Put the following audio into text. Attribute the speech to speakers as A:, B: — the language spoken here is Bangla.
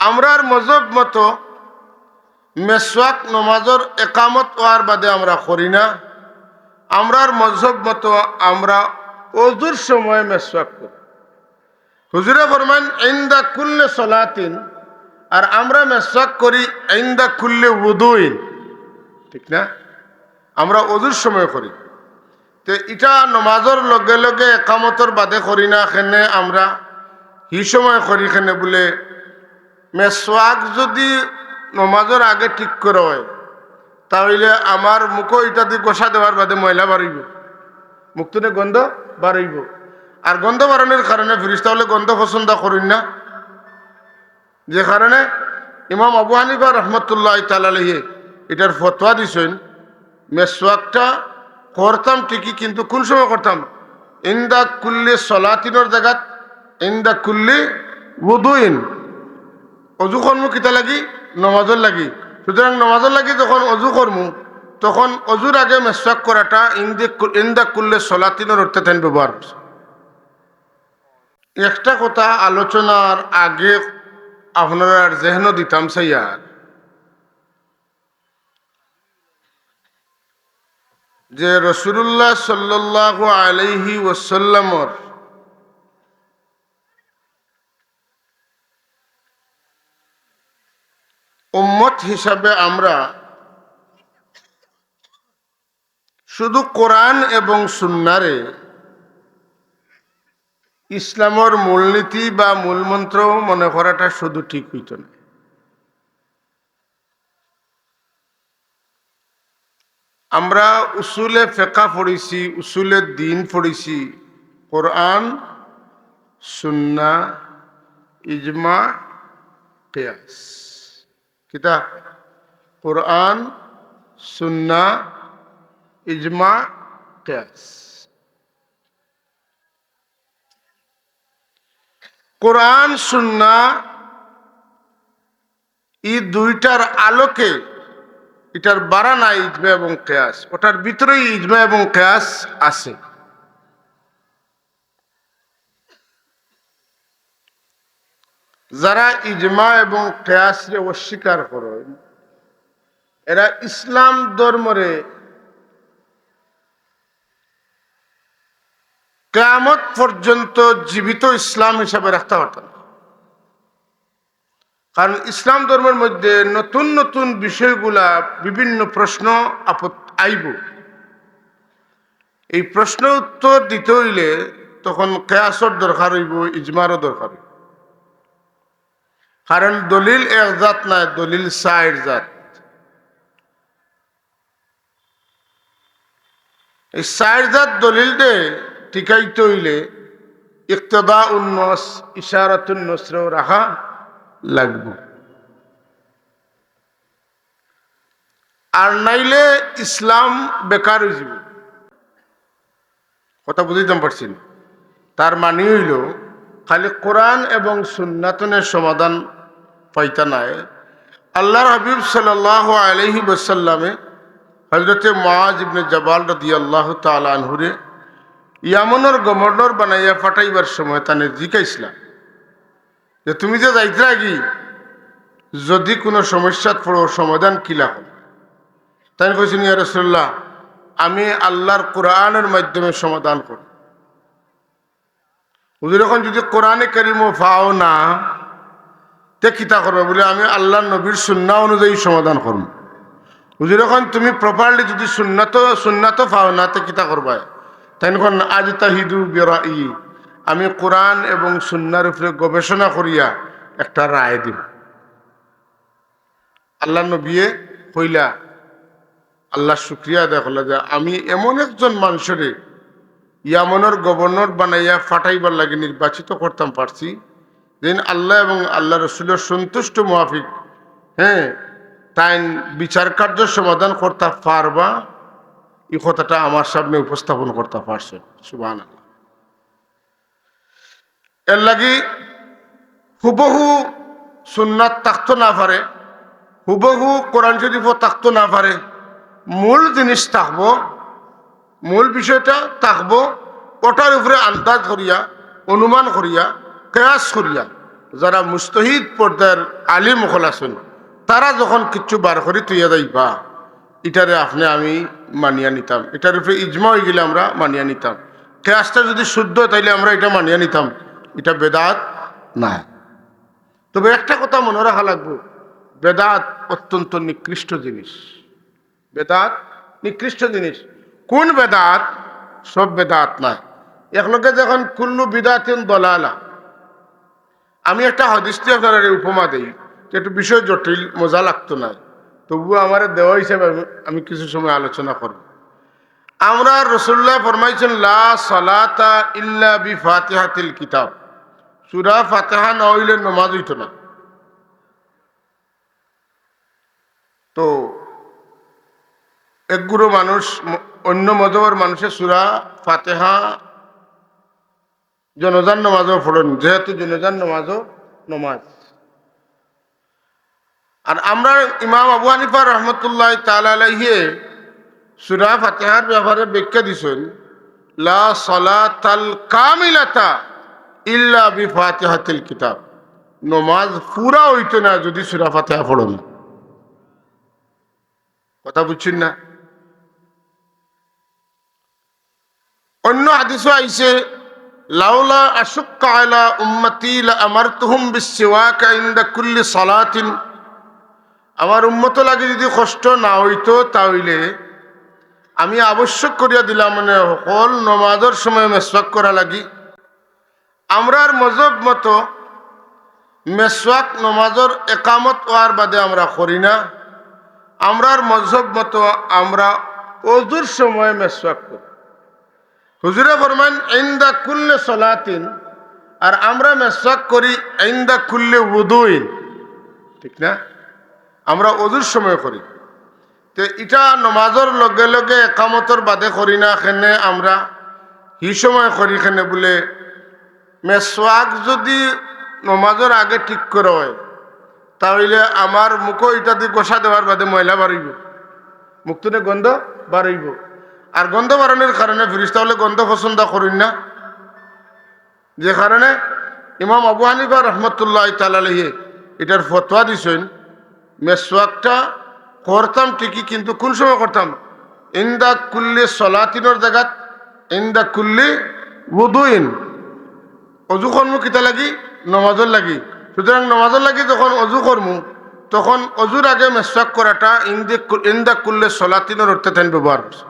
A: আমরার মজব মতো মেসওয়াক নমাজর একামত হওয়ার বাদে আমরা করি না। আমরার মজহব মতো আমরা অজুর সময় মেসওয়াক করি। হুজুরে ফরমান ইন্দা কুল্লে সলাতিন আর আমরা মেসওয়াক করি, ইন্দা কুল্লে উদুইন ঠিক না? আমরা অজুর সময় করি। তো এটা নমাজর লগে লগে একামতর বাদে করি না খেনে আমরা হি সময় করি খেনে বলে মেসওয়াক যদি নমাজর আগে ঠিক করে হয়, তাহলে আমার মুখও দিয়ে গোসা দেওয়ার বাদে ময়লা বাড়িব। মুখটুনে গন্ধ বাড়িব। আর গন্ধ বাড়ানোর কারণে ফিরিস তাহলে গন্ধ পছন্দ করিন না। যে কারণে ইমাম আবু হানিফা রহমতুল্লাহ তালালিহে এটার ফতোয়া দিছেন মেসওয়াকটা করতাম ঠিকই, কিন্তু কোন সময় করতাম? ইন্দা কুল্লি সলাতিনের জায়গাত, ইন্দা কুল্লি উদুইন। অজু কর্ম কিতা লাগি? নমাজর লাগি। সুতরাং নমাজর লাগি যখন অজু কর্ম তখন অজুর আগে মেসওয়াক করাটা ইন্দে কুল্লে সলাতিনের অর্থে তেন ব্যবহার একটা কথা আলোচনার আগে আপনারা জেহেন দিতাম সাইয়ার যে রসুল্লাহ সাল্লাহ আলাইহি ওসাল্লামর উম্মত হিসাবে আমরা শুধু কোরআন এবং সুন্নারে ইসলামর মূলনীতি বা মূলমন্ত্র মনে করাটা শুধু ঠিক হইত না। আমরা উসুলে ফেকা পড়েছি, উসুলে দিন পড়েছি, কোরআন, সুন্না, ইজমা, কেয়াস। কিতা কোরআন সুন্না ইজমা কেয়াস কোরআন সুন্না এই দুইটার আলোকে এটার বাড়ানা ইজমা এবং কেয়াস ওটার ভিতরেই ইজমা এবং কেয়াস আছে। যারা ইজমা এবং কেয়াসকে অস্বীকার করেন এরা ইসলাম ধর্মরে কেয়ামত পর্যন্ত জীবিত ইসলাম হিসাবে রাখতে পারতেন কারণ ইসলাম ধর্মের মধ্যে নতুন নতুন বিষয়গুলা বিভিন্ন প্রশ্ন আপত আইব। এই প্রশ্ন উত্তর দিতে হইলে তখন কেয়াসর দরকার হইব, ইজমারও দরকার হইব। কারণ দলিল এক জাত নাই, দলিল সাইড জাত। এই সাইড জাত দলিল দে, টিকাইতে হইলে ইকতদা উন্নস ইশারাতুন নসরেও রাখা লাগবে। আর নাইলে ইসলাম বেকার হয়ে যাব। কথা বুঝিতাম পারছি। তার মানে হইল, খালি কোরআন এবং সুন্নাতনের সমাধান পাইতা নাই। আল্লাহর হাবিব সাল্লাহ আলহি বসাল্লামে হজরতে মাজ ইবনে জবাল রদি আল্লাহ তালহুরে ইয়ামনের গভর্নর বানাইয়া ফাটাইবার সময় তানে জিকাইছিলাম যে তুমি যে যাইতে কি যদি কোনো সমস্যাত পড়ো, সমাধান কিলা হল তাই কইছেন, ইয়া রসুল্লাহ আমি আল্লাহর কোরআনের মাধ্যমে সমাধান করি এখন যদি কোরআনে কারিমও পাও না তে কিতা করবে বলে, আমি আল্লাহ নবীর সুন্না অনুযায়ী সমাধান করব হুজুর এখন তুমি প্রপারলি যদি সুন্নাত সুন্নাত পাও না, তে কিতা করবা? তাই এখন আজ তাহিদু বেরা ই আমি কোরআন এবং সুন্নার উপরে গবেষণা করিয়া একটা রায় দিব। আল্লাহ নবিয়ে কইলা, আল্লাহ শুক্রিয়া দেখলা যে, আমি এমন একজন মানুষের ইয়ামনের গভর্নর বানাইয়া ফাটাইবার লাগে নির্বাচিত করতাম পারছি। যেন আল্লাহ এবং আল্লাহ রসুলের সন্তুষ্ট মুহাফিক হ্যাঁ তাই বিচার কার্য সমাধান করতে পারবা এই কথাটা আমার সামনে উপস্থাপন করতে পারছে সুবাহ এর লাগি হুবহু সুন্নাত তাকতো না পারে, হুবহু কোরআন শরীফ তাকতো না পারে, মূল জিনিস থাকব মূল বিষয়টা থাকব ওটার উপরে আন্দাজ করিয়া, অনুমান করিয়া কেয়াস করিয়া, যারা মুস্তহিদ পর্দার আলিম হল তারা যখন কিচ্ছু বার করি তুইয়া যাইবা। এটারে আপনি আমি মানিয়া নিতাম। এটার উপরে ইজমা হয়ে গেলে আমরা মানিয়া নিতাম। ক্লাসটা যদি শুদ্ধ, তাইলে আমরা এটা মানিয়া নিতাম। এটা বেদাত না। তবে একটা কথা মনে রাখা লাগবে, বেদাত অত্যন্ত নিকৃষ্ট জিনিস। বেদাত নিকৃষ্ট জিনিস। কোন বেদাত? সব বেদাত নাই একলগে যখন কুল্লু বিদাতিন দলালা আমি একটা হদিস্তি আপনার উপমা দিই, যে একটু বিষয় জটিল, মজা লাগতো না। তবুও আমার দেওয়া হিসেবে আমি- কিছু সময় আলোচনা করব। আমরা রসুল্লাহ ফরমাইছেন, লা সলাতা ইল্লা বি ফাতিহাতিল কিতাব। সুরা ফাতেহা না হইলে নমাজ হইতো না। তো একগুলো মানুষ, অন্য মজহবের মানুষের সুরা ফাতেহা জনজান নমাজও পড়েন যেহেতু জনজান নমাজও নমাজ। আর আমরা ইমাম আবু হানিফা রহমতুল্লাহ তালাহে সুরা ফাতেহার ব্যাপারে ব্যাখ্যা দিছেন লা সলাতাল কামিলাতা ইল্লা বি ফাতিহাতিল কিতাব। নমাজ পুরা হইতো না যদি সুরা ফাতেহা পড়েন কথা বুঝছেন না? অন্য হাদিসও আইছে লাউলা আশুক্কা আলা উম্মতি আমারতুহুম বিসওয়াকা ইনদা কুল্লি সালাতিন। আমার উম্মত লাগে যদি কষ্ট না হইতো তাহলে আমি আবশ্যক করিয়া দিলাম মানে সকল নমাজের সময় মেসওয়াক করা লাগি। আমরার মজব মতো মেসওয়াক নমাজের একামত হওয়ার বাদে আমরা করি না। আমরার মজব মতো আমরা অজুর সময় মেসওয়াক করি। হুজুরে ফরমান, ইন্দা কুল্লে সলাতিন আর আমরা মেসওয়াক করি, ইন্দা কুল্লে উদুইন ঠিক না? আমরা অজুর সময় করি। তো এটা নমাজর লগে লগে একামতর বাদে করি না খেনে আমরা, হি সময় করি খেনে বলে, মেসওয়াক যদি নমাজর আগে ঠিক করে হয়, তাহলে আমার মুখও দিয়ে গোসা দেওয়ার বাদে ময়লা বাড়িব। মুখটুনে গন্ধ বাড়িব। আর গন্ধ বাড়ানোর কারণে ফিরিস তাহলে গন্ধ পছন্দ করিন না। যে কারণে ইমাম আবু হানিফা রহমতুল্লাহ তালাহে এটার ফতোয়া দিছেন, মেসওয়াকটা করতাম ঠিকই, কিন্তু কোন সময় করতাম? ইন্দা কুল্লি সলাতিনের জায়গাত ইন্দা কুল্লি বুদুইন অজু কর্ম কিতা লাগি? নমাজর লাগি। সুতরাং নমাজর লাগি যখন অজু কর্ম, তখন অজুর আগে মেসওয়াক করাটা ইন্দা কুল্লে সলাতিনের অর্থে তেন ব্যবহার করছে